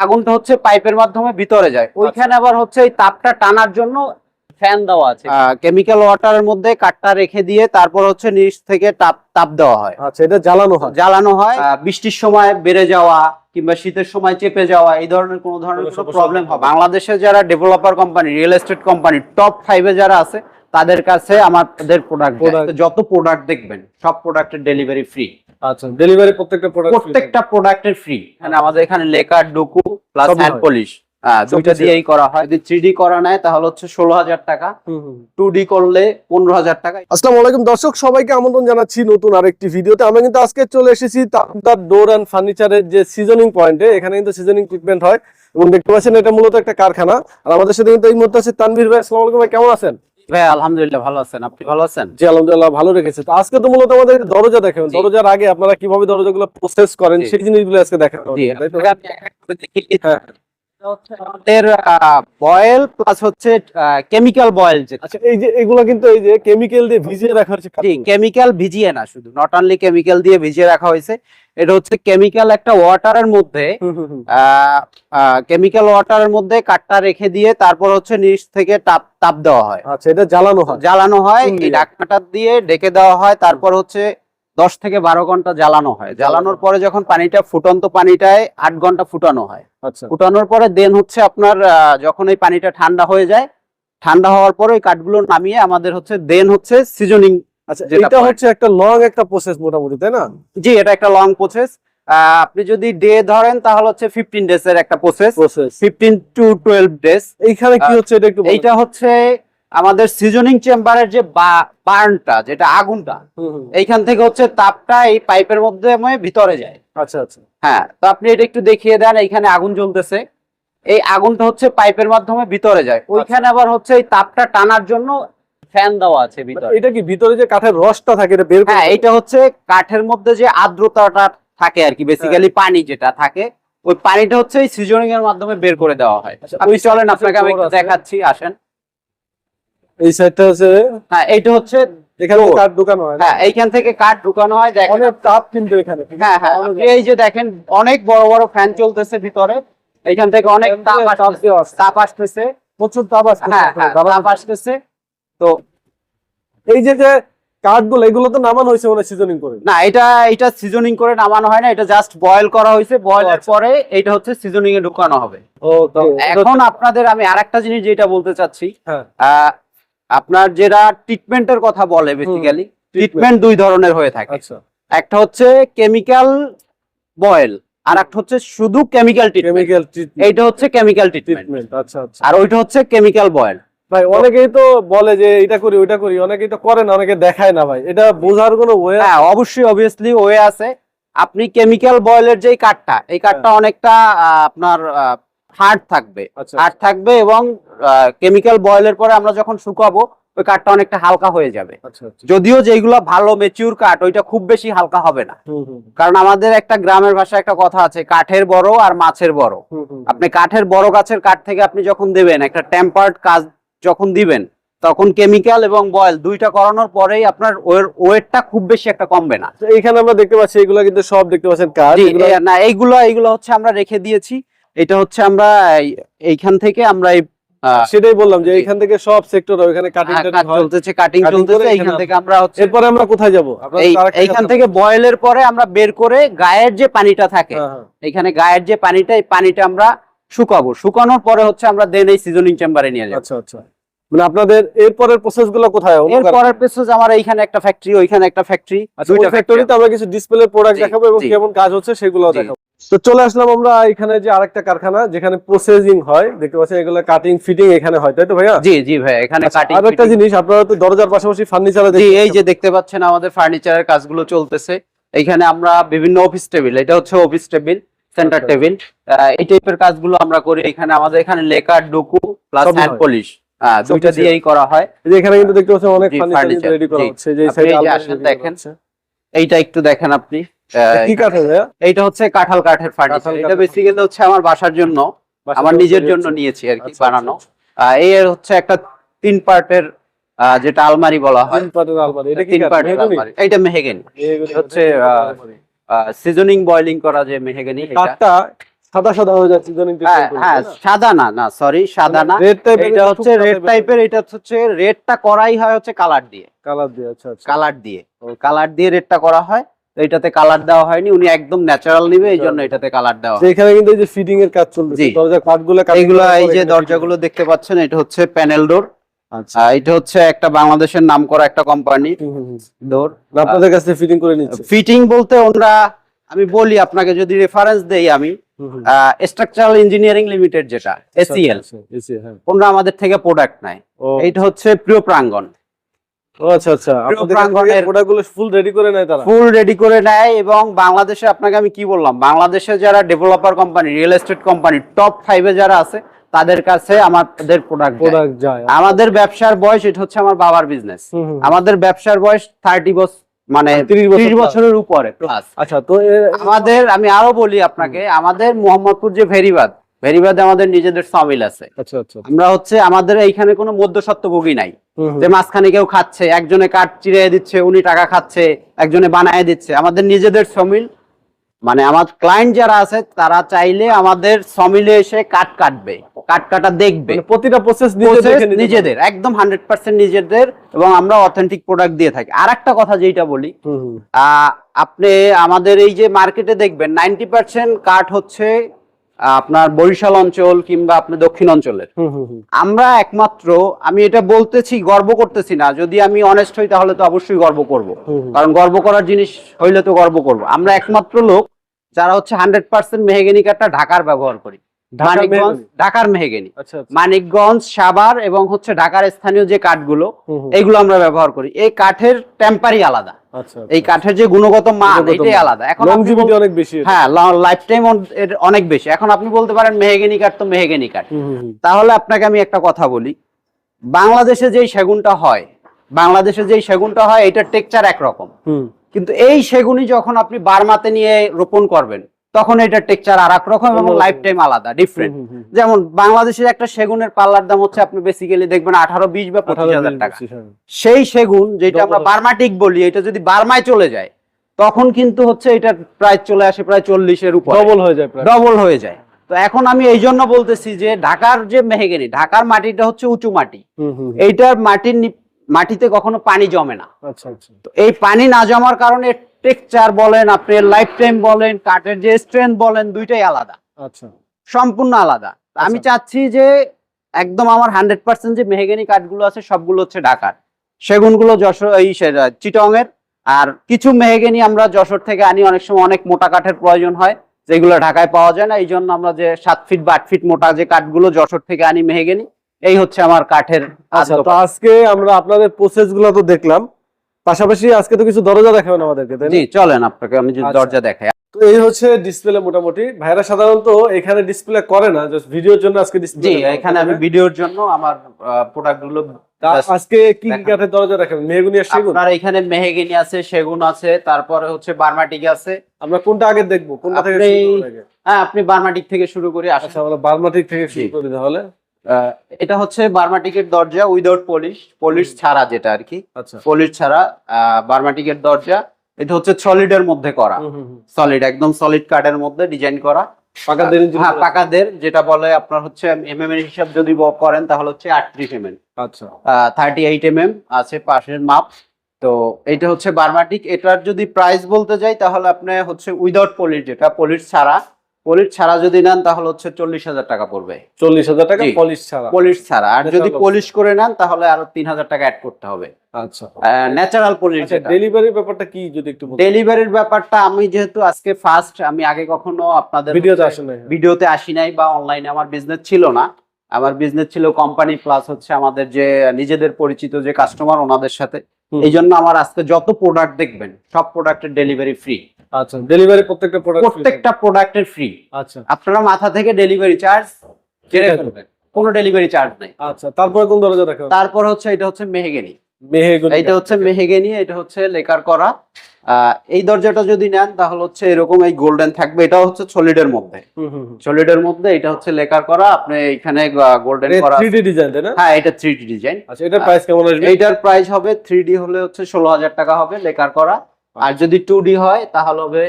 আগুনটা হচ্ছে পাইপের মাধ্যমে ভিতরে যায়। ওইখানে আবার হচ্ছে এই তাপটা টানার জন্য ফ্যান দেওয়া আছে। কেমিক্যাল ওয়াটারের মধ্যে কাঠটা রেখে দিয়ে তারপর হচ্ছে নিচ থেকে তাপ তাপ দেওয়া হয়। আচ্ছা এটা জ্বালানো হয়? জ্বালানো হয়। বৃষ্টির সময় বেড়ে যাওয়া কিংবা শীতের সময় চেপে যাওয়া এই ধরনের কোনো ধরনের প্রবলেম না। বাংলাদেশের যারা developer company real estate company top ফাইভে যারা আছে তাদের কাছে আমাদের প্রোডাক্ট যত প্রোডাক্ট দেখবেন সব প্রোডাক্টের ডেলিভারি ফ্রি আচ্ছা ডেলিভারি প্রত্যেকটা প্রোডাক্ট প্রত্যেকটা প্রোডাক্টের ফ্রি মানে আমাদের এখানে lacquer Duco plus hand polish দুইটা দিয়েই করা হয়। যদি থ্রি করা নেয় তাহলে হচ্ছে ষোলো হাজার টাকা। টু ডি করলে পনেরো হাজার টাকা। আসসালামু আলাইকুম দর্শক সবাইকে আমন্ত্রণ জানাচ্ছি নতুন আরেকটি ভিডিওতে। আমরা কিন্তু আজকে চলে এসেছি তার ডোর অ্যান্ড ফার্নিচারের যে সিজনিং পয়েন্টে এখানে কিন্তু সিজনিং ট্রিটমেন্ট হয়। এবং দেখতে পাচ্ছেন এটা মূলত একটা কারখানা। আর আমাদের সাথে কিন্তু এই মুহূর্তে আছে তানভীর ভাই। আসসালামু আলাইকুম ভাই কেমন আছেন? ভাই আলহামদুলিল্লাহ ভালো আছেন। আপনি ভালো আছেন? জি আলহামদুলিল্লাহ ভালো রেখেছে। তো আজকে তো মূলত আমাদের দরজা দেখেন। দরজার আগে আপনারা কীভাবে দরজাগুলো প্রসেস করেন সেই জিনিসগুলো আজকে দেখান জি তাই তো? আপনাকে আমি এক এক করে দেখিয়ে দিচ্ছি। হ্যাঁ আমাদের বয়েল প্লাস হচ্ছে কেমিক্যাল বয়েল যেটা। আচ্ছা এই যে এগুলো কিন্তু এই যে কেমিক্যাল দিয়ে ভিজিয়ে রাখা হচ্ছে জি কেমিক্যাল ভিজিয়ে না শুধু নট অনলি কেমিক্যাল দিয়ে ভিজিয়ে রাখা হয়েছে এটা হচ্ছে কেমিক্যাল একটা ওয়াটারের মধ্যে। কেমিক্যাল ওয়াটারের মধ্যে কাঠটা রেখে দিয়ে তারপর হচ্ছে নিচ থেকে তাপ তাপ দেওয়া হয়। আচ্ছা এটা জ্বালানো হয়? জ্বালানো হয় এই ঢাকনাটা দিয়ে ডেকে দেওয়া হয় তারপর হচ্ছে দশ থেকে বারো ঘণ্টা জ্বালানো হয়। জ্বালানোর পরে যখন পানিটা ফুটন্ত পানিটায় আট ঘণ্টা ফুটানো হয়। আচ্ছা। ফুটানোর পরে দেন হচ্ছে আপনার যখন এই পানিটা ঠান্ডা হয়ে যায় ঠান্ডা হওয়ার পরে ওই কাঠগুলো নামিয়ে আমাদের হচ্ছে দেন হচ্ছে সিজনিং আচ্ছা এটা। হচ্ছে একটা লং একটা প্রসেস মোটামুটি তাই না? জি এটা একটা লং প্রসেস আপনি যদি ডে ধরেন তাহলে হচ্ছে ফিফটিন ডেজ এর একটা process process fifteen to twelve days এইখানে কি হচ্ছে এটা একটু। এইটা হচ্ছে আমাদের সিজনিং চেম্বারের যে বার্নটা যেটা আগুনটা। এইখান থেকে হচ্ছে তাপটা এই পাইপের মধ্যে ভিতরে যায়। আচ্ছা আচ্ছা। হ্যাঁ তো আপনি এটা একটু দেখিয়ে দেন এইখানে আগুন জ্বলতেছে। এই আগুনটা হচ্ছে পাইপের মাধ্যমে ভিতরে যায়। ওইখানে আবার হচ্ছে এই তাপটা টানার জন্য ফ্যান দেওয়া আছে ভিতরে। এটা কি ভিতরে যে কাঠের রসটা থাকে এটা বের হ্যাঁ এটা হচ্ছে কাঠের মধ্যে যে আর্দ্রতাটা থাকে আর কি বেসিক্যালি। পানি যেটা থাকে ওই পানিটা হচ্ছে এই সিজনিং এর মাধ্যমে বের করে দেওয়া হয়। আচ্ছা, আপনি ওই চলেন আপনাকে আমি। দেখাচ্ছি আসেন। এই সাইডটা আছে হ্যাঁ এইটা হচ্ছে এখানে কাঠ দোকান হয় হ্যাঁ এইখান থেকে কাঠ ঢুকানো হয় দেখেন। অনেক তাপ কিন্তু এখানে। হ্যাঁ হ্যাঁ এই যে দেখেন অনেক বড় বড় ফ্যান চলতেছে ভিতরে। এইখান থেকে অনেক তাপ আসতেছে। তাপ আসতেছে। প্রচুর তাপ আসছে হ্যাঁ হ্যাঁ তাপ আসতেছে। তো এই যে যে কাঠগুলো এগুলো তো নামানো হয়েছে মানে সিজনিং করে। না এটা এটা সিজনিং করে নামানো হয় না এটা জাস্ট বয়েল করা হয়েছে। বয়েলের আচ্ছা। পরে এটা হচ্ছে সিজনিং এ ঢুকানো হবে। এখন আপনাদের আমি আরেকটা জিনিস যেটা বলতে চাচ্ছি হ্যাঁ। আপনার যেটা ট্রিটমেন্টের কথা বলে বেসিক্যালি ট্রিটমেন্ট দুই ধরনের হয়ে থাকে। আচ্ছা। একটা হচ্ছে কেমিক্যাল বয়েল আর একটা হচ্ছে শুধু কেমিক্যাল ট্রিটমেন্ট এইটা হচ্ছে কেমিক্যাল ট্রিটমেন্ট ট্রিটমেন্ট আচ্ছা আচ্ছা। আর ওইটা হচ্ছে কেমিক্যাল বয়েল ভাই অনেকেই তো বলে যে এটা করি ওইটা করি অনেকেই তো করে না অনেকে দেখায় না ভাই। এটা বোঝার কোনো ওয়ে হ্যাঁ অবশ্যই অবভিয়াসলি ওয়ে আছে। আপনি কেমিক্যাল বয়েলের যে কাঠটা এই কাঠটা অনেকটা আপনার হার্ড থাকবে। আচ্ছা হার্ড থাকবে এবং কেমিক্যাল বয়েলের পরে আমরা যখন শুকাবো ওই কাঠটা অনেকটা হালকা হয়ে যাবে। আচ্ছা আচ্ছা। যদিও যেগুলো ভালো মেচিউর কাঠ ওইটা খুব বেশি হালকা হবে না। কারণ আমাদের একটা গ্রামের ভাষায় একটা কথা আছে কাঠের বড় আর মাছের বড়। আপনি কাঠের বড় গাছের কাঠ থেকে আপনি যখন দেবেন একটা টেম্পার্ড কাজ যখন দিবেন তখন কেমিক্যাল এবং বয়েল দুইটা করানোর পরেই আপনার ওয়েটটা খুব বেশি একটা কমবে না এখানে আমরা দেখতে পাচ্ছি এগুলো কিন্তু সব দেখতে পাচ্ছেন কাঠ জি, এগুলো এ- না এইগুলো এইগুলো হচ্ছে আমরা রেখে দিয়েছি এটা হচ্ছে আমরা এইখান থেকে আমরা এই সেটাই বললাম যে। এখান থেকে সব সেক্টর ওখানে কাটিং কাজ চলতেছে কাটিং চলতেছে করে এইখান থেকে আমরা হচ্ছে এরপরে আমরা কোথায় যাব এইখান থেকে বয়েলের পরে আমরা বের করে গায়ের যে পানিটা থাকে হ্যাঁ, হ্যাঁ। এখানে গায়ের যে পানিটা এই পানিটা আমরা শুকাবো। শুকানোর পরে হচ্ছে আমরা দেন এই সিজনিং চেম্বারে নিয়ে যাব। আচ্ছা আচ্ছা। মানে আপনাদের এরপরের প্রসেসগুলো কোথায়? আমার এইখানে একটা ফ্যাক্টরি ওইখানে একটা ফ্যাক্টরি আচ্ছা ফ্যাক্টরিতে আমরা কিছু ডিসপ্লে প্রোডাক্ট দেখাবো এবং কেমন কাজ হচ্ছে সেগুলো দেখাবো। তো চলে আসলাম আমরা এখানে যে আরেকটা কারখানা যেখানে প্রসেসিং হয়। দেখতে পাচ্ছেন এগুলো কাটিং ফিটিং এখানে হয় তাই তো ভাইয়া? জি জি ভাই এখানে কাটিং আর একটা জিনিস আপনারা তো দরজার পাশাপাশি ফার্নিচারে এই যে দেখতে পাচ্ছেন আমাদের ফার্নিচারের কাজগুলো চলতেছে। এখানে আমরা বিভিন্ন অফিস টেবিল এটা হচ্ছে অফিস টেবিল সেন্টার আচ্ছা। টেবিল এই টাইপের কাজগুলো আমরা করি এখানে। আমাদের এখানে lacquer Duco plus hand polish দুইটা দিয়েই করা হয়। এখানে কিন্তু দেখতে পাচ্ছেন অনেক ফার্নিচার রেডি করা হচ্ছে। যে সাইডে আসেন দেখেন। এইটা একটু দেখেন আপনি। কি কাঠের এইটা হচ্ছে কাঁঠাল কাঠের ফার্নিচার এটা বেসিক্যালি হচ্ছে আমার বাসার জন্য। আমার নিজের জন্য নিয়েছি আর কি আচ্ছা, বানানো। এই হচ্ছে একটা তিন পার্টের যেটা আলমারি বলা হয়। তিন পাটের আলমারি। এটা কি তিন কাঠ? পার্টের আলমারি। এইটা মেহগনি। হচ্ছে। সিজনিং বয়লিং করা যে মেহেগেনি এটা। সাদা সাদা হয়ে যাচ্ছে সিজনিং হ্যাঁ হ্যাঁ সাদা না না সরি সাদা না। রেড টাইপের এটা হচ্ছে রেড টাইপের এটা হচ্ছে রেডটা করাই হয় হচ্ছে কালার দিয়ে। কালার দিয়ে আচ্ছা আচ্ছা। কালার দিয়ে। কালার দিয়ে রেডটা করা হয় তো এটাতে কালার দেওয়া হয়নি উনি একদম ন্যাচারাল নিবে এই জন্য এটাতে কালার দেওয়া এখানে কিন্তু এই যে ফিটিং এর কাজ চলতেছে জি। দরজার কাঠগুলো এইগুলো এই যে দরজাগুলো দেখতে পাচ্ছেন এটা হচ্ছে প্যানেল ডোর আচ্ছা এটা হচ্ছে একটা বাংলাদেশের নাম করা একটা কোম্পানি হুম, হুম, হুম। ডোর আপনাদের কাছে ফিটিং করে নিচ্ছে। ফিটিং বলতে ওরা আমি বলি আপনাকে যদি রেফারেন্স দেই আমি হুম, হুম। স্ট্রাকচারাল ইঞ্জিনিয়ারিং লিমিটেড যেটা এসিএল আচ্ছা। ওনারা আমাদের থেকে প্রোডাক্ট নেয়। ও। এইটা হচ্ছে প্রিয় প্রাঙ্গন আচ্ছা আচ্ছা। ফুল রেডি করে নেয় তারা? ফুল রেডি করে নেয় এবং বাংলাদেশে আপনাকে আমি কি বললাম বাংলাদেশে যারা developer company real estate company top ফাইভে যারা আছে তাদের কাছে আমাদের প্রোডাক্ট প্রোডাক্ট যায় আমাদের ব্যবসার বয়স এটা হচ্ছে আমার বাবার বিজনেস। আমাদের ব্যবসার বয়স থার্টি বছর মানে ত্রিশ বছরের উপরে প্লাস আচ্ছা তো আমাদের আমি আরও বলি আপনাকে আমাদের মোহাম্মদপুর যে ভেরিবাদ ভেরিবাদে আমাদের নিজেদের সমিল আছে। আচ্ছা আচ্ছা। আমরা হচ্ছে আমাদের এইখানে কোনো মধ্যস্বত্বভোগী নাই। যে মাঝখানে কেউ খাচ্ছে একজনে কাঠ চিড়িয়ে দিচ্ছে উনি টাকা খাচ্ছে একজনে বানায় দিচ্ছে। আমাদের নিজেদের সমিল মানে আমার ক্লায়েন্ট যারা আছে তারা চাইলে আমাদের সমিলে এসে কাট কাটবে কাট কাটা দেখবে। মানে প্রতিটা প্রসেস নিজেদের একদম হান্ড্রেড পার্সেন্ট নিজেদের এবং আমরা অথেন্টিক প্রোডাক্ট দিয়ে থাকি। আর একটা কথা যেটা বলি আহ, আপনি আমাদের এই যে মার্কেটে দেখবেন নাইনটি পার্সেন্ট কাঠ হচ্ছে আপনার বরিশাল অঞ্চল কিংবা আপনার দক্ষিণ অঞ্চলের। আমরা একমাত্র আমি এটা বলতেছি গর্ব করতেছি না। যদি আমি অনেস্ট হই তাহলে তো অবশ্যই গর্ব করব। কারণ গর্ব করার জিনিস হইলে তো গর্ব করব। আমরা একমাত্র লোক যারা হচ্ছে হান্ড্রেড পার্সেন্ট মেহেগেনি কাঠটা ঢাকার ব্যবহার করি। মানিকগঞ্জ? ঢাকার মেহেগেনি আচ্ছা আচ্ছা। মানিকগঞ্জ সাভার এবং হচ্ছে ঢাকার স্থানীয় যে কাঠগুলো। এইগুলো আমরা ব্যবহার করি এই কাঠের টেম্পারি আলাদা আচ্ছা এই কাঠের যে গুণগত মান এটাই আলাদা এখন লংজিভিটি অনেক বেশি। হ্যাঁ লাইফ টাইম অনেক বেশি এখন আপনি বলতে পারেন মেহেগেনি কাঠ তো মেহেগেনি কাঠ। তাহলে আপনাকে আমি একটা কথা বলি বাংলাদেশে যেই সেগুনটা হয় বাংলাদেশে যেই সেগুনটা হয় এটার টেকচার একরকম। কিন্তু এই সেগুনই যখন আপনি বার্মাতে নিয়ে রোপণ করবেন তখন এটার টেকচার আর এক রকম এবং লাইফ টাইম আলাদা ডিফারেন্ট। যেমন বাংলাদেশের একটা সেগুনের পাল্লার দাম হচ্ছে আপনি বেসিক্যালি দেখবেন আঠারো বিশ বা পঁচিশ হাজার টাকা। হ্যাঁ। সেই সেগুন যেটা আমরা বার্মাটিক বলি এটা যদি বার্মায় চলে যায় তখন কিন্তু হচ্ছে এটার প্রাইস চলে আসে প্রায় চল্লিশের উপর। ডবল হয়ে যায় ডবল হয়ে যায়। তো এখন আমি এই জন্য বলতেছি যে ঢাকার যে মেহেগেনি ঢাকার মাটিটা হচ্ছে উঁচু মাটি। এইটার মাটির মাটিতে কখনো পানি জমে না। আচ্ছা আচ্ছা। তো এই পানি না জমার কারণে টেক্সচার বলেন আপনি লাইফ টাইম বলেন কাঠের যে স্ট্রেংথ বলেন দুইটাই আলাদা। আচ্ছা। সম্পূর্ণ আলাদা। আমি আচ্ছা। চাচ্ছি যে একদম আমার হান্ড্রেড পার্সেন্ট যে মেহেগেনি কাঠগুলো আছে সবগুলো হচ্ছে ঢাকার। সেগুনগুলো যশোর এই চিটং এর আর কিছু মেহেগেনি আমরা যশোর থেকে আনি অনেক সময় অনেক মোটা কাঠের প্রয়োজন হয় যেগুলো ঢাকায় পাওয়া যায় না এই জন্য আমরা যে সাত ফিট বা আট ফিট মোটা যে কাঠগুলো যশোর থেকে আনি মেহেগেনি এই হচ্ছে আমার কাঠের আচ্ছা তো আজকে আমরা আপনাদের প্রসেসগুলো তো দেখলাম। পাশাপাশি আজকে তো কিছু দরজা দেখাবেন আমাদেরকে তাই না? জি চলেন আপনাকে আমি যদি আচ্ছা। দরজা দেখাই। তো এই হচ্ছে ডিসপ্লে মোটামুটি। ভাইরা সাধারণত এখানে ডিসপ্লে করে না জাস্ট ভিডিওর জন্য আজকে ডিসপ্লে জি এখানে আমি ভিডিওর জন্য আমার প্রোডাক্টগুলো আজকে কি কি দেখান। কাঠের দরজা দেখাবেন? মেহগুনি আর সেগুন? আপনার এখানে মেহেগিনি আছে সেগুন আছে তারপরে হচ্ছে বার্মাটিক আছে। আমরা কোনটা আগে দেখব? কোনটা থেকে আপনি- শুরু করব? হ্যাঁ আপনি বার্মাটিক থেকে শুরু করি আচ্ছা আমরা বার্মাটিক থেকে শুরু করি তাহলে। এটা হচ্ছে বার্মাটিকের দরজা উইদাউট পলিশ পলিশ ছাড়া যেটা আর কি। আচ্ছা। পলিশ ছাড়া বার্মাটিকের দরজা। এটা হচ্ছে সলিডের মধ্যে করা। সলিড একদম সলিড কার্ডের মধ্যে ডিজাইন করা। পাকা দেড় হ্যাঁ পাকাদের যেটা বলে আপনার হচ্ছে এমএম এর হিসাব যদি করেন তাহলে হচ্ছে আটত্রিশ এম এম আচ্ছা। থার্টি এইট এম এম আছে পাশের মাপ। তো এটা হচ্ছে বার্মাটিক এটার যদি প্রাইস বলতে যাই তাহলে আপনি হচ্ছে উইদাউট পলিশ যেটা পলিশ ছাড়া পলিশ ছাড়া যদি নেন তাহলে হচ্ছে চল্লিশ হাজার টাকা পড়বে। চল্লিশ হাজার টাকা। পলিশ ছাড়া। পলিশ ছাড়া। আর যদি পলিশ করে নেন তাহলে আরও তিন হাজার টাকা অ্যাড করতে হবে। আচ্ছা। ন্যাচারাল পলিশ আচ্ছা ডেলিভারির ব্যাপারটা কি যদি একটু ডেলিভারির ব্যাপারটা আমি যেহেতু আজকে ফার্স্ট আমি আগে কখনো আপনাদের ভিডিওতে হচ্ছে- আসে নাই। ভিডিওতে আসি নাই বা অনলাইনে আমার বিজনেস ছিল না। আমার বিজনেস ছিল কোম্পানি প্লাস হচ্ছে আমাদের যে নিজেদের পরিচিত যে কাস্টমার ওনাদের সাথে। এই জন্য আমার আজকে যত প্রোডাক্ট দেখবেন সব প্রোডাক্টের ডেলিভারি ফ্রি আচ্ছা ডেলিভারি প্রত্যেকটা প্রোডাক্ট প্রত্যেকটা প্রোডাক্টের ফ্রি আচ্ছা। আপনারা মাথা থেকে ডেলিভারি চার্জ কেটে ফেলবেন। কোনো ডেলিভারি চার্জ নেই। আচ্ছা তারপরে কোন দরজা দেখাবেন তারপর হচ্ছে এটা হচ্ছে মেহেগেনি। মেহেগুনি। এইটা হচ্ছে মেহেগেনি এটা হচ্ছে লেকার করা। এই দরজাটা যদি নেন তাহলে হচ্ছে এরকম এই গোল্ডেন থাকবে। এটা হচ্ছে সলিডের মধ্যে। সলিডের মধ্যে এটা হচ্ছে লেকার করা। আপনি এখানে গোল্ডেন করা থ্রি ডি ডিজাইন তাই না? হ্যাঁ এটা থ্রি ডি ডিজাইন আচ্ছা এটার প্রাইস কেমন আসবে? এইটার প্রাইস হবে থ্রি ডি হলে হচ্ছে ষোলো হাজার টাকা হবে লেকার করা। আর যদি টু ডি হয় তাহলে হবে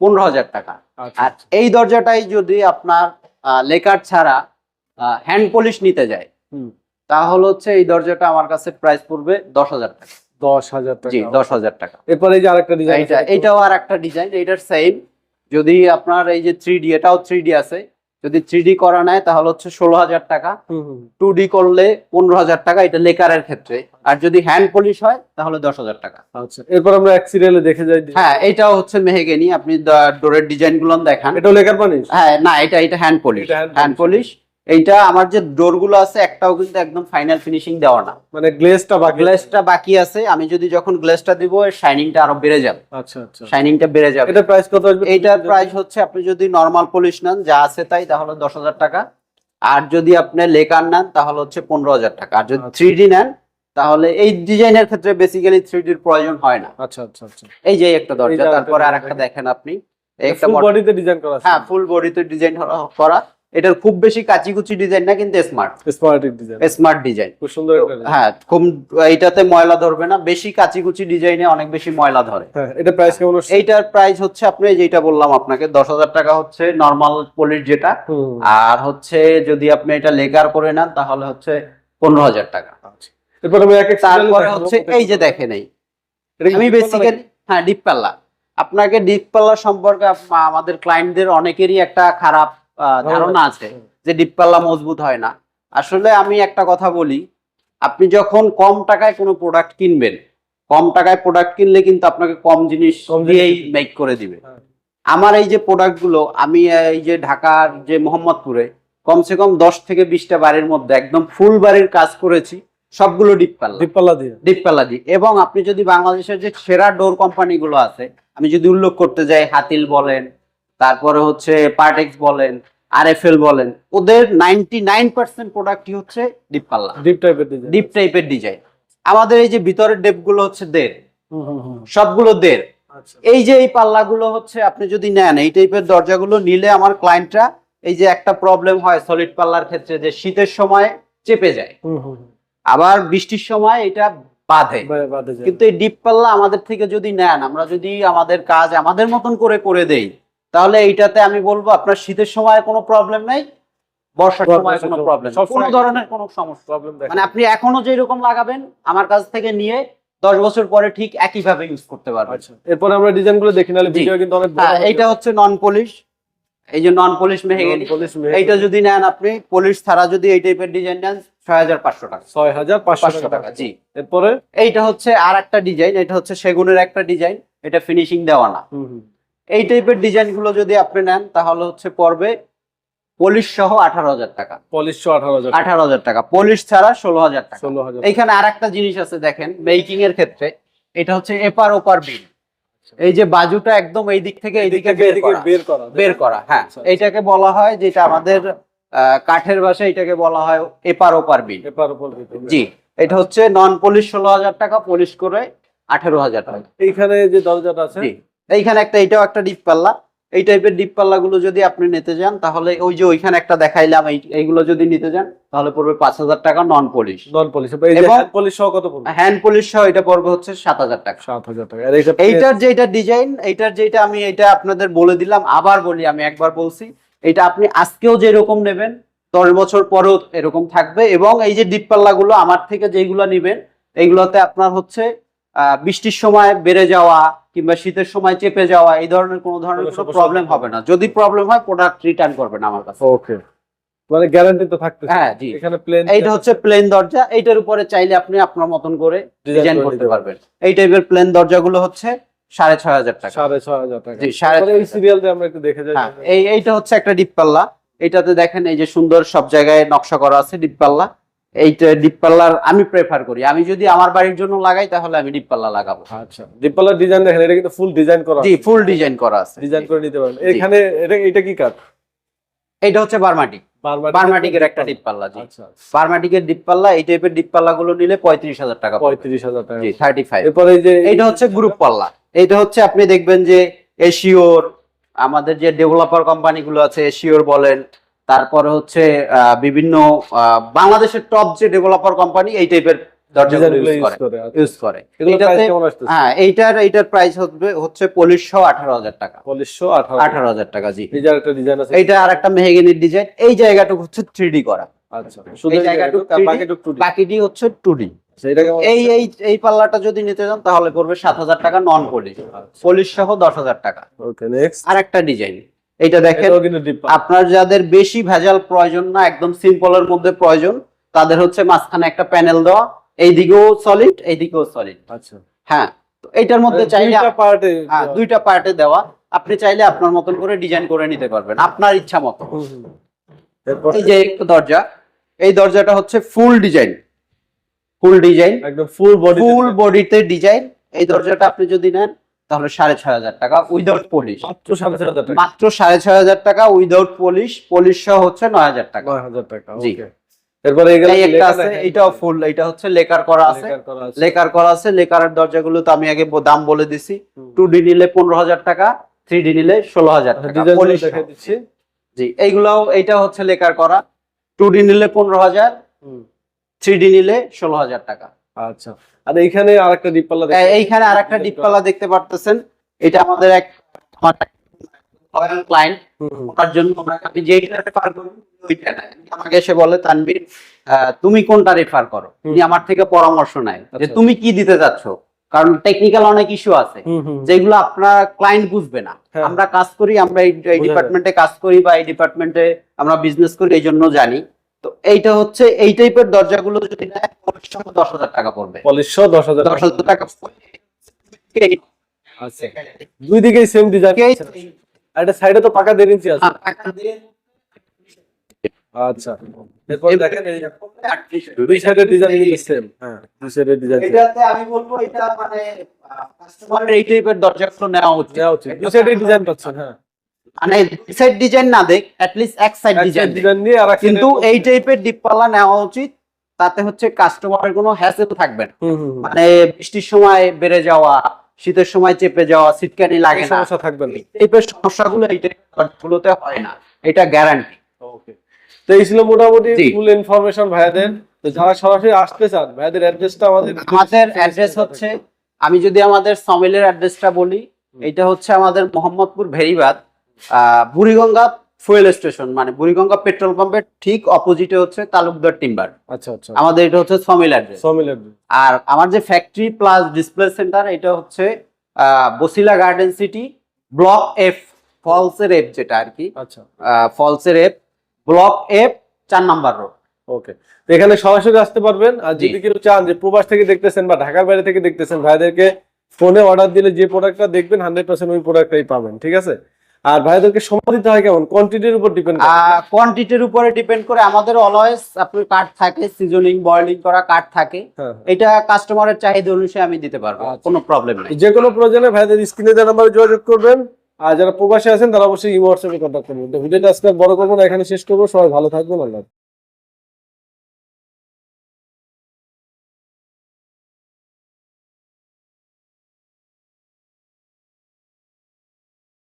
পনেরো হাজার টাকা। আচ্ছা। আর এই দরজাটাই যদি আপনার লেকার ছাড়া হ্যান্ড পলিশ নিতে যায়। তাহলে হচ্ছে এই দরজাটা আমার কাছে প্রাইস পড়বে দশ হাজার টাকা। দশ হাজার টাকা। জি দশ হাজার টাকা। এরপরে এই যে আরেকটা ডিজাইন এইটা এইটাও আর একটা ডিজাইন এটার সেম যদি আপনার এই যে থ্রি ডি এটাও থ্রি ডি আছে যদি থ্রি ডি করা নেয় তাহলে হচ্ছে ষোলো হাজার টাকা। টু ডি করলে পনেরো হাজার টাকা এটা লেকারের ক্ষেত্রে। আর যদি হ্যান্ড পলিশ হয় তাহলে দশ হাজার টাকা। আচ্ছা এরপর আমরা এক সিরিয়ালে দেখে যাই। হ্যাঁ এটাও হচ্ছে মেহেগেনি। আপনি ডোরের ডিজাইনগুলো দেখান। এটা লেকার পলিশ হ্যাঁ না এটা এটা হ্যান্ড পলিশ হ্যান্ড পলিশ এইটা আমার যে ডোরগুলো আছে একটাও কিন্তু একদম ফাইনাল ফিনিশিং দেওয়া না। মানে গ্লেজটা বাকি গ্লেসটা বাকি আছে। আমি যদি যখন গ্লেসটা দিব শাইনিংটা আরও বেড়ে যাবে। আচ্ছা আচ্ছা। শাইনিংটা বেড়ে যাবে। এটা প্রাইস কত আসবে? এইটার প্রাইস হচ্ছে আপনি যদি নর্মাল পলিশ নেন যা আছে তাই তাহলে দশ হাজার টাকা। আর যদি আপনি লেকার নেন তাহলে হচ্ছে পনেরো হাজার টাকা। আর যদি আচ্ছা। থ্রি ডি নেন তাহলে এই ডিজাইনের ক্ষেত্রে বেসিক্যালি থ্রি ডির প্রয়োজন হয় না। আচ্ছা আচ্ছা আচ্ছা। এই যে একটা দরজা তারপরে আর একটা দেখেন। আপনি। একটা ফুল বডিতে ডিজাইন করা আছে। হ্যাঁ ফুল বডিতে ডিজাইন করা। এটার খুব বেশি কাচিকুচি ডিজাইন না কিন্তু স্মার্ট স্মার্টিক ডিজাইন স্মার্ট ডিজাইন খুব সুন্দর হ্যাঁ খুব এইটাতে ময়লা ধরবে না বেশি কাচিকুচি ডিজাইনে অনেক বেশি ময়লা ধরে। হ্যাঁ এটা প্রাইস কেমন এইটার প্রাইস হচ্ছে আপনি যেটা বললাম আপনাকে দশ হাজার টাকা হচ্ছে নর্মাল পলির যেটা। আর হচ্ছে যদি আপনি এটা লেকার করে নেন তাহলে হচ্ছে পনেরো হাজার টাকা। আচ্ছা। তারপরে হচ্ছে এই যে দেখেন এই। আমি বেসিক্যালি হ্যাঁ ডিপ পাল্লা। আপনাকে ডিপ পাল্লা সম্পর্কে আমাদের ক্লায়েন্টদের অনেকেরই একটা খারাপ ধারণা আছে যে ডিপ পাল্লা মজবুত হয় না। আসলে আমি একটা কথা বলি আপনি যখন কম টাকায় কোনো প্রোডাক্ট কিনবেন কম টাকায় প্রোডাক্ট কিনলে কিন্তু আপনাকে কম জিনিস দিয়েই মেক করে দিবে। হ্যাঁ। আমার এই যে প্রোডাক্টগুলো আমি এই যে ঢাকার যে মোহাম্মদপুরে কমসে কম দশ থেকে বিশটা বাড়ির মধ্যে একদম ফুল বাড়ির কাজ করেছি সবগুলো ডিপ পাল্লা। ডিপ পাল্লা দিয়ে। ডিপ পাল্লা দিই এবং আপনি যদি বাংলাদেশের যে সেরা ডোর কোম্পানিগুলো আছে আমি যদি উল্লেখ করতে যাই হাতিল বলেন তারপরে হচ্ছে পার্টেক্স বলেন আর এফ এল বলেন ওদের নাইনটি নাইন পার্সেন্ট প্রোডাক্টই হচ্ছে ডিপ পাল্লা ডিপ টাইপের ডিজাইন ডিপ টাইপের ডিজাইন আমাদের এই যে ভিতরের ডেপগুলো হচ্ছে দেড়। হুম হুম হুম। সবগুলো দেড়। আচ্ছা। এই যে এই পাল্লাগুলো হচ্ছে আপনি যদি নেন এই টাইপের দরজাগুলো নিলে আমার ক্লায়েন্টরা এই যে একটা প্রবলেম হয় সলিড পাল্লার ক্ষেত্রে যে শীতের সময় চেপে যায়। হুম হুম হুম। আবার বৃষ্টির সময় এটা বাঁধে। কিন্তু এই ডিপ পাল্লা আমাদের থেকে যদি নেন আমরা যদি আমাদের কাজ আমাদের মতন করে করে দেই তাহলে এইটাতে আমি বলব আপনার শীতের সময় কোনো প্রবলেম নাই বর্ষার সময় কোনো প্রবলেম কোনো ধরনের কোনো সমস্যা প্রবলেম মানে আপনি এখনও যে রকম লাগাবেন আমার কাছ থেকে নিয়ে দশ বছর পরে ঠিক একইভাবে ইউজ করতে পারবেন। আচ্ছা এরপর আমরা ডিজাইনগুলো দেখি নাহলে। ভিডিও কিন্তু অনেক হ্যাঁ এইটা হচ্ছে নন পলিশ এই যে নন পলিশ মেহেগেনি। এইটা যদি নেন আপনি পলিশ ছাড়া যদি এই টাইপের ডিজাইন নেন ছয় হাজার পাঁচশো টাকা। ছয় হাজার পাঁচশো টাকা। জি। এরপরে? এইটা হচ্ছে আর একটা ডিজাইন এটা হচ্ছে সেগুনের একটা ডিজাইন এটা ফিনিশিং দেওয়া না। এই টাইপের ডিজাইনগুলো যদি আপনি নেন তাহলে হচ্ছে পড়বে পলিশ সহ আঠারো হাজার টাকা। পলিশ শো আঠারো হাজার আঠারো হাজার টাকা। পলিশ ছাড়া ষোলো হাজার টাকা। ষোলো হাজার এখানে আর একটা জিনিস আছে দেখেন মেকিং এর ক্ষেত্রে। এটা হচ্ছে এপার ওপার বিল এই যে বাজুটা একদম এই দিক থেকে এইদিকে বের করা। বের করা। বের করা হ্যাঁ। আচ্ছা। এইটাকে বলা হয় যেটা আমাদের কাঠের ভাষায় এটাকে বলা হয় এপার ওপার বিল এপার ওপর। জি। এটা হচ্ছে নন পলিশ ষোলো হাজার টাকা পলিশ করে আঠেরো হাজার টাকা। এইখানে যে দরজাটা আছে এইখানে একটা এটাও একটা ডিপ পাল্লা। এই টাইপের ডিপ পাল্লা গুলো যদি আপনি নিতে যান তাহলে ওই যে ওইখানে একটা দেখাইলাম এই এইগুলো যদি নিতে যান তাহলে পড়বে পাঁচ হাজার টাকা non polish non polish hand polish সহ কত পড়বে? হ্যান্ড পলিশ সহ এটা পড়বে হচ্ছে সাত হাজার টাকা। সাত হাজার টাকা। এইটার যেটা ডিজাইন এইটার যেটা আমি এটা আপনাদের বলে দিলাম আবার বলি আমি একবার বলছি এটা আপনি আজকেও যেরকম নেবেন দশ বছর পরেও এরকম থাকবে। এবং এই যে ডিপ পাল্লাগুলো আমার থেকে যেগুলো নেবেন এইগুলোতে আপনার হচ্ছে বৃষ্টির সময় বেড়ে যাওয়া কিংবা শীতের সময় চেপে যাওয়া এই ধরনের কোনো ধরনের কোনো প্রবলেম হবে না। যদি প্রবলেম হয় প্রোডাক্ট রিটার্ন করবেন আমার কাছে। ওকে মানে গ্যারান্টি তো থাকতে হ্যাঁ জি। এখানে প্লেন এইটা হচ্ছে প্লেন দরজা। এইটার উপরে চাইলে আপনি আপনার মতন করে ডিজাইন করতে পারবেন। এই টাইপের প্লেন দরজাগুলো হচ্ছে সাড়ে ছয় হাজার টাকা। সাড়ে ছয় হাজার টাকা। জি, সাড়ে এই আমরা একটু দেখে যাই। হ্যাঁ এই এইটা হচ্ছে একটা ডিপ পাল্লা। এটাতে দেখেন এই যে সুন্দর সব জায়গায় নকশা করা আছে ডিপ পাল্লা। এইটা ডিপ পাল্লার আমি প্রেফার করি। আমি যদি আমার বাড়ির জন্য লাগাই তাহলে আমি ডিপ পাল্লা লাগাবো। আচ্ছা। ডিপালার ডিজাইন দেখেন এটা কিন্তু ফুল ডিজাইন করা জি ফুল ডিজাইন করা আছে। ডিজাইন করে নিতে পারবেন। এখানে এটা এটা কি কাঠ? এইটা হচ্ছে বারমাটিক। বারমাটিকের একটা ডিপ পাল্লা জি। আচ্ছা বারমাটিকের ডিপ পাল্লা এই টাইপের ডিপ পাল্লা গুলো নিলে পঁয়ত্রিশ হাজার টাকা। পঁয়ত্রিশ হাজার টাকা। জি থার্টি ফাইভ এরপরে এই যে এটা হচ্ছে গ্রুপ পাল্লা এইটা হচ্ছে আপনি দেখবেন যে এশিওর আমাদের যে ডেভেলপার কোম্পানিগুলো আছে এশিওর বলেন তারপরে হচ্ছে আহ, বিভিন্ন বাংলাদেশের টপ যে ডেভেলপার কোম্পানি এই টাইপের ইউজ করে আচ্ছা। আসতেছে? হ্যাঁ এইটার এইটার প্রাইস হবে হচ্ছে পলিশশো আঠারো হাজার টাকা। পলিশশো আঠারো আঠারো হাজার টাকা জি। এই একটা ডিজাইন আছে। এইটা আর একটা মেহেগিনির ডিজাইন এই জায়গাটুকু হচ্ছে থ্রি করা। আচ্ছা শুধু এই এই জায়গাটুকু জায়গাটুকু 3D, বাকিটুকু 2D বাকিটি হচ্ছে টু ডি আচ্ছা, কেমন এই এই এই পাল্লাটা যদি নিতে চান তাহলে পড়বে সাত হাজার টাকা নন পলিশ পলিশ সহ দশ হাজার টাকা। আর একটা ডিজাইন এইটা দেখেন আপনার যাদের বেশি ভেজাল প্রয়োজন না একদম সিম্পলের মধ্যে প্রয়োজন তাদের হচ্ছে মাঝখানে একটা প্যানেল দেওয়া এইদিকেও সলিড এইদিকেও সলিড আচ্ছা। হ্যাঁ তো এইটার মধ্যে চাইলে দুইটা পার্টে হ্যাঁ, দুইটা পার্টে দেওয়া আপনি চাইলে আপনার মতন করে ডিজাইন করে নিতে পারবেন আপনার ইচ্ছা মতো। এরপর এই যে একটা দরজা এই দরজাটা হচ্ছে ফুল ডিজাইন ফুল ডিজাইন একদম ফুল বডি ফুল বডিতে ডিজাইন এই দরজাটা আপনি যদি নেন তাহলে সাড়ে ছয় হাজার টাকা উইদাউট পলিশ মাত্র সাড়ে চার হাজার টাকা। মাত্র সাড়ে ছয় হাজার টাকা উইদাউট পলিশ পলিশ সহ হচ্ছে নয় হাজার টাকা। নয় হাজার টাকা জি। এরপরে একটা আছে এটাও ফুল এটা হচ্ছে লেকার করা আছে। লেকার করা আছে। লেকারের দরজাগুলো তো আমি আগে দাম বলে দিছি। টু ডি নিলে পনেরো হাজার টাকা থ্রি ডি নিলে ষোলো হাজার টাকা polish দেখে সহ। দিচ্ছি। জি এইগুলাও এইটা হচ্ছে লেকার করা। টু ডি নিলে পনেরো হাজার থ্রি ডি নিলে ষোলো হাজার টাকা। আচ্ছা। আর এইখানে আরেকটা ডিপ পাল্লা এই- এইখানে আর একটা ডিপপালা দেখতে পারতেছেন। এটা আমাদের এক ক্লায়েন্ট ওটার জন্য আপনি যেইটা রেফার করুন ওইটা নেয়। আমাকে এসে বলে তানবীর তুমি কোনটা রেফার করো? উনি আমার থেকে পরামর্শ নেয় যে আচ্ছা। তুমি কি দিতে যাচ্ছ কারণ টেকনিক্যাল অনেক ইস্যু আছে। যেগুলো আপনার ক্লায়েন্ট বুঝবে না। হ্যাঁ। আমরা কাজ করি আমরা এই ডিপার্টমেন্টে কাজ করি বা এই ডিপার্টমেন্টে আমরা বিজনেস করি এই জন্য জানি। তো এইটা হচ্ছে এই টাইপের দরজাগুলো যদি নেয় পরিশ্রম দশ হাজার টাকা পড়বে। পলিশশো দশ হাজার দশ হাজার টাকা আচ্ছা। দুই দিকেই সেম ডিজাইন আর এটা সাইডে তো পাকা দেড় ইঞ্চি আছে। আচ্ছা। এরপর দেখেন দুই সাইডের ডিজাইন সেম হ্যাঁ দুই সাইডের ডিজাইন এটাতে আমি বলব এটা মানে কাস্টমারের এই টাইপের দরজাগুলো নেওয়া উচিত। দুই সাইডের ডিজাইন পাচ্ছেন হ্যাঁ। মানে সাইড ডিজাইন না দেখ অ্যাটলিস্ট এক সাইড ডিজাইন আর কিন্তু এই টাইপের ডিপপাল্লা নেওয়া উচিত তাতে হচ্ছে কাস্টমারের কোনো হ্যাসেল থাকবে না। মানে বৃষ্টির সময় বেড়ে যাওয়া শীতের সময় চেপে যাওয়া সিটকানি লাগে না। সমস্যা থাকবে না। টাইপের সমস্যাগুলো এই টাইপের গুলোতে হয় না। এটা গ্যারান্টি ওকে তো এই ছিল মোটামুটি। ফুল ইনফরমেশন ভাইয়াদের। তো যারা সরাসরি আসতে চান ভাইয়াদের অ্যাড্রেসটা আমাদের আমাদের অ্যাড্রেস হচ্ছে আমি যদি আমাদের সমিলের অ্যাড্রেসটা বলি এটা হচ্ছে আমাদের মোহাম্মদপুর ভেরিবাদ। বুড়িগঙ্গা ফুয়েল স্টেশন মানে বুড়িগঙ্গা পেট্রোল পাম্পের ঠিক অপোজিটে হচ্ছে তালুকদার টিম্বার আচ্ছা আচ্ছা। আমাদের এটা হচ্ছে সমিল অ্যাড্রেস সমিল অ্যাড্রেস আর আমার যে ফ্যাক্টরি প্লাস ডিসপ্লে সেন্টার এটা হচ্ছে Basila garden city block F ফলসের F যেটা আর কি। আচ্ছা। ফলসের এফ ব্লক এফ চার নাম্বার রোড ওকে তো এখানে সরাসরি আসতে পারবেন। আর যদি কেউ চান যে প্রবাস থেকে দেখতেছেন বা ঢাকার বাইরে থেকে দেখতেছেন ভাইদেরকে ফোনে অর্ডার দিলে যে প্রোডাক্টটা দেখবেন হান্ড্রেড পার্সেন্ট ওই প্রোডাক্টটাই পাবেন ঠিক আছে? আর ভাইদেরকে সময় দিতে হয় কেমন? কোয়ান্টিটির উপর ডিপেন্ড কোয়ান্টিটির উপরে ডিপেন্ড করে আমাদের অলওয়েজ আপনি কাট থাকে সিজনিং বয়লিং করা কাট থাকে। হ্যাঁ। এটা কাস্টমারের চাহিদা অনুসারে আমি দিতে পারব আচ্ছা। কোনো প্রবলেম নেই। যে কোনো প্রয়োজনে ভাইদের স্ক্রিনে দেওয়া নাম্বারে যোগাযোগ করবেন। আর যারা প্রবাসে আছেন তারা অবশ্যই ইমো হোয়াটসঅ্যাপে কন্ট্যাক্ট করবেন। ভিডিওটা আজকে বড় করব না এখানে শেষ করব। সবাই ভালো থাকবেন আল্লাহ।